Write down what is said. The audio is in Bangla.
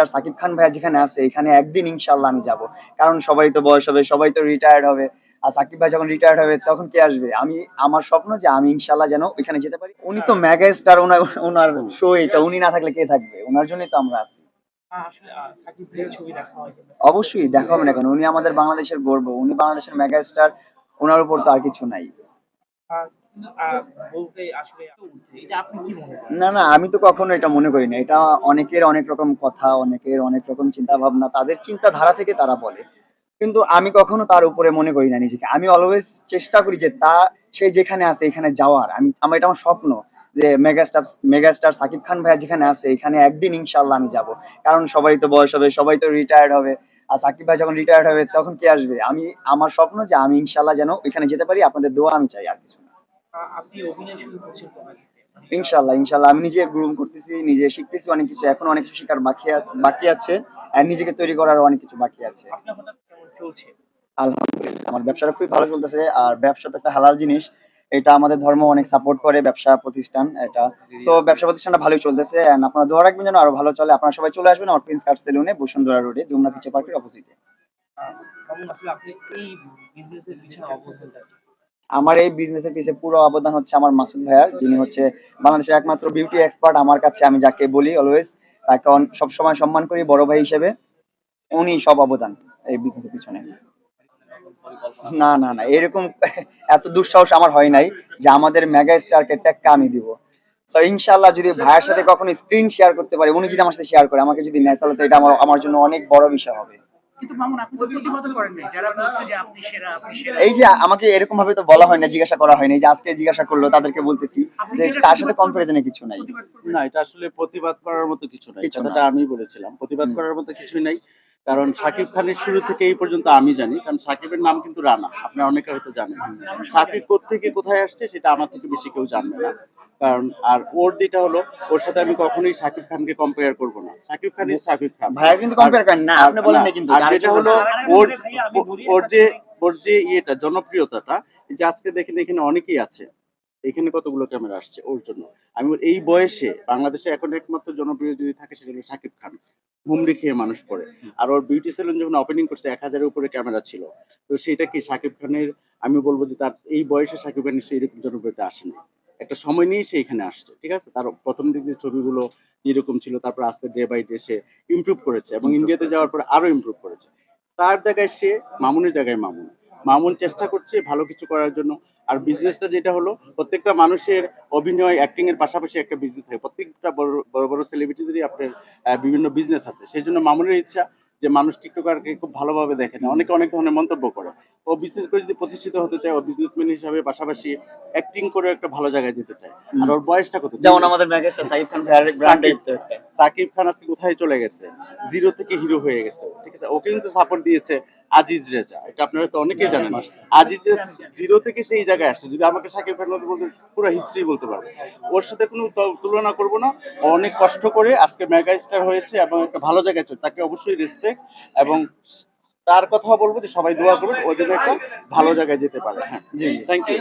মেগাস্টার সাকিব খান ভাইয়া যেখানে আছে এখানে একদিন ইনশাল্লাহ আমি যাব। কারণ সবাই তো বয়স হবে সবাই তো রিটায়ার্ড হবে। আর সাকিব ভাই যখন রিটায়ার্ড হবে তখন কে আসবে? আমি আমার স্বপ্ন যে আমি ইনশাল্লাহ যেন ওইখানে যেতে পারি। উনি তো মেগা স্টার ওনার ওনার শো এটা উনি না থাকলে কে থাকবে? ওনার জন্যই তো আমরা আছি? অবশ্যই দেখা হবে না কেন? উনি আমাদের বাংলাদেশের গর্ব উনি বাংলাদেশের মেগা স্টার ওনার উপর তো আর কিছু নাই। না না, আমি তো কখনো এটা মনে করি না। এটা অনেকের অনেক রকম কথা, অনেকের অনেক রকম চিন্তা ভাবনা তাদের চিন্তাধারা থেকে তারা বলে। কিন্তু আমি কখনো তার উপরে মনে করি না নিজেকে। আমি অলওয়েজ চেষ্টা করি যে তা, সে যেখানে আছে, এখানে যাওয়ার। আমি, আমার এটা আমার স্বপ্ন যে মেগাস্টার মেগাস্টার সাকিব খান ভাইয়া যেখানে আছে, এখানে একদিন ইনশাল্লাহ আমি যাব। কারণ সবাই তো বয়স হবে, সবাই তো রিটায়ার্ড হবে। আর সাকিব ভাই যখন রিটায়ার্ড হবে, তখন কে আসবে? আমি, আমার স্বপ্ন যে আমি ইনশাল্লাহ যেন এখানে যেতে পারি, আপনাদের দোয়া আমি চাই, আর কিছু না। আপনি অভিনয় শুরু করছেন কবে মানে, ইনশাল্লাহ ইনশাল্লাহ আমি নিজে গ্রুম করতেছি নিজে শিখতেছি অনেক কিছু। এখন অনেক কিছু শেখার বাকি বাকি আছে। আর নিজেকে তৈরি করার অনেক কিছু বাকি আছে। আলহামদুলিল্লাহ আমার ব্যবসাটা খুবই ভালো চলতেছে। আর ব্যবসা তো একটা হালাল জিনিস। এটা আমাদের ধর্ম অনেক সাপোর্ট করে ব্যবসা প্রতিষ্ঠান এটা। সো ব্যবসা প্রতিষ্ঠানটা ভালোই চলতেছে। এন্ড আপনারা দোয়া রাখবেন যেন আরও ভালো চলে। আপনারা সবাই চলে আসবেন আমার প্রিন্স কার্ড সেলুনে বসুন্ধরা রোডে যমুনা ফিচার পার্কের অপোজিটে আপনি এই বিজনেসের পিছনে অবদানটা? আমার এই বিজনেসের পিছে পুরো অবদান হচ্ছে আমার মাসুদ ভাইয়ার, যিনি হচ্ছে বাংলাদেশের একমাত্র বিউটি এক্সপার্ট আমার কাছে আমি যাকে বলি অলওয়েজ তাকে সবসময় সম্মান করি বড় ভাই হিসেবে। উনি সব অবদান এই বিজনেসের পিছনে। না না না, এরকম এত দুঃসাহস আমার হয় নাই যে আমাদের মেগা স্টারকে টেক্কা আমি দিব। সো ইনশাল্লাহ যদি ভাইয়ের সাথে কখনো স্ক্রিন শেয়ার করতে পারি, উনি যদি আমার সাথে শেয়ার করে, আমাকে যদি নেয়, তাহলে তো এটা আমার আমার জন্য অনেক বড় বিষয় হবে। কিন্তু মামুন আপনি তো প্রতিবাদ করেন নাই। যারা বলছে যে আপনি সেরা আপনি সেরা। এই যে আমাকে এরকম ভাবে তো বলা হয় না জিজ্ঞাসা করা হয়নি এই যে আজকে জিজ্ঞাসা করল তাদেরকে বলতেছি যে তার সাথে কম্পারিজনে কিছু নাই। না এটা আসলে প্রতিবাদ করার মতো কিছু নাই কথাটা আমি বলেছিলাম। প্রতিবাদ করার মতো কিছুই নাই কারণ সাকিব খানের শুরু থেকে এই পর্যন্ত আমি জানি কারণ সাকিবের নাম কিন্তু রানা আপনারা অনেকে হয়তো জানেন। সাকিব থেকে কোথায় আসছে সেটা আমার থেকে বেশি কেউ জানবে না। কারণ আর ওর যেটা হলো ওর সাথে আমি কখনোই সাকিব খানকে কম্পেয়ার করব না। সাকিব খান ইজ সাকিব খান। ভাইয়া কিন্তু কম্পেয়ার করেন না আপনি বলেন না কিন্তু। আর যেটা হলো ওর ওর যে ওর যে ইয়েটা জনপ্রিয়তাটা যে আজকে দেখেন এখানে অনেকেই আছে। এখানে কতগুলো ক্যামেরা আসছে ওর জন্য। আমি এই বয়সে বাংলাদেশে এখন একমাত্র জনপ্রিয় যদি থাকে সেটা হলো শাকিব খান। হুমড়ি খেয়ে মানুষ পড়ে। আর ওর বিউটি সেলুন যখন ওপেনিং করছে এক হাজারের উপরে ক্যামেরা ছিল। তো সেটা কি শাকিব খানের আমি বলব যে তার এই বয়সে শাকিব খানের সেই রকম জনপ্রিয়তা আসেনি। একটা সময় নিয়ে সে এখানে আসছে ঠিক আছে? তার প্রথম দিক দিয়ে ছবিগুলো যেরকম ছিল তারপর আস্তে ডে বাই ডে সে ইমপ্রুভ করেছে এবং ইন্ডিয়াতে যাওয়ার পর আরও ইমপ্রুভ করেছে। তার জায়গায় সে মামুনের জায়গায় মামুন। মামুন চেষ্টা করছে ভালো কিছু করার জন্য। আর বিজনেসটা যেটা হলো প্রত্যেকটা মানুষের অভিনয় অ্যাক্টিং এর পাশাপাশি একটা বিজনেস থাকে। প্রত্যেকটা বড় বড় বড় সেলিব্রিটিদেরই আপনার বিভিন্ন বিজনেস আছে। সেই জন্য মামুনের ইচ্ছা যে মানুষ টিকটকারকে খুব ভালোভাবে দেখে না অনেকে অনেক ধরনের মন্তব্য করে। ও বিজনেস করে যদি প্রতিষ্ঠিত হতে চায় ও বিজনেসম্যান হিসাবে পাশাপাশি অ্যাক্টিং করে একটা ভালো জায়গায় যেতে চায়। আর ওর বয়সটা কত? যেমন আমাদের ম্যাগেস্টার সাকিব খান সাকিব- সাকিব খান আজকে কোথায় চলে গেছে? জিরো থেকে হিরো হয়ে গেছে ঠিক আছে? ওকে কিন্তু সাপোর্ট দিয়েছে। আজিজ রেজা এটা আপনারা তো অনেকেই জানেন। আজিজ জিরো থেকে সেই জায়গায় আসছে। যদি আমাকে সাকিব খান বলতে পুরো হিস্ট্রি বলতে পারব। ওর সাথে কোনো তুলনা করব না। অনেক কষ্ট করে আজকে মেগা স্টার হয়েছে এবং একটা ভালো জায়গায় চলে তাকে অবশ্যই রেসপেক্ট এবং তার কথা বলব যে সবাই দোয়া করুন ওদের একটা ভালো জায়গায় যেতে পারে। হ্যাঁ জি জি। Thank you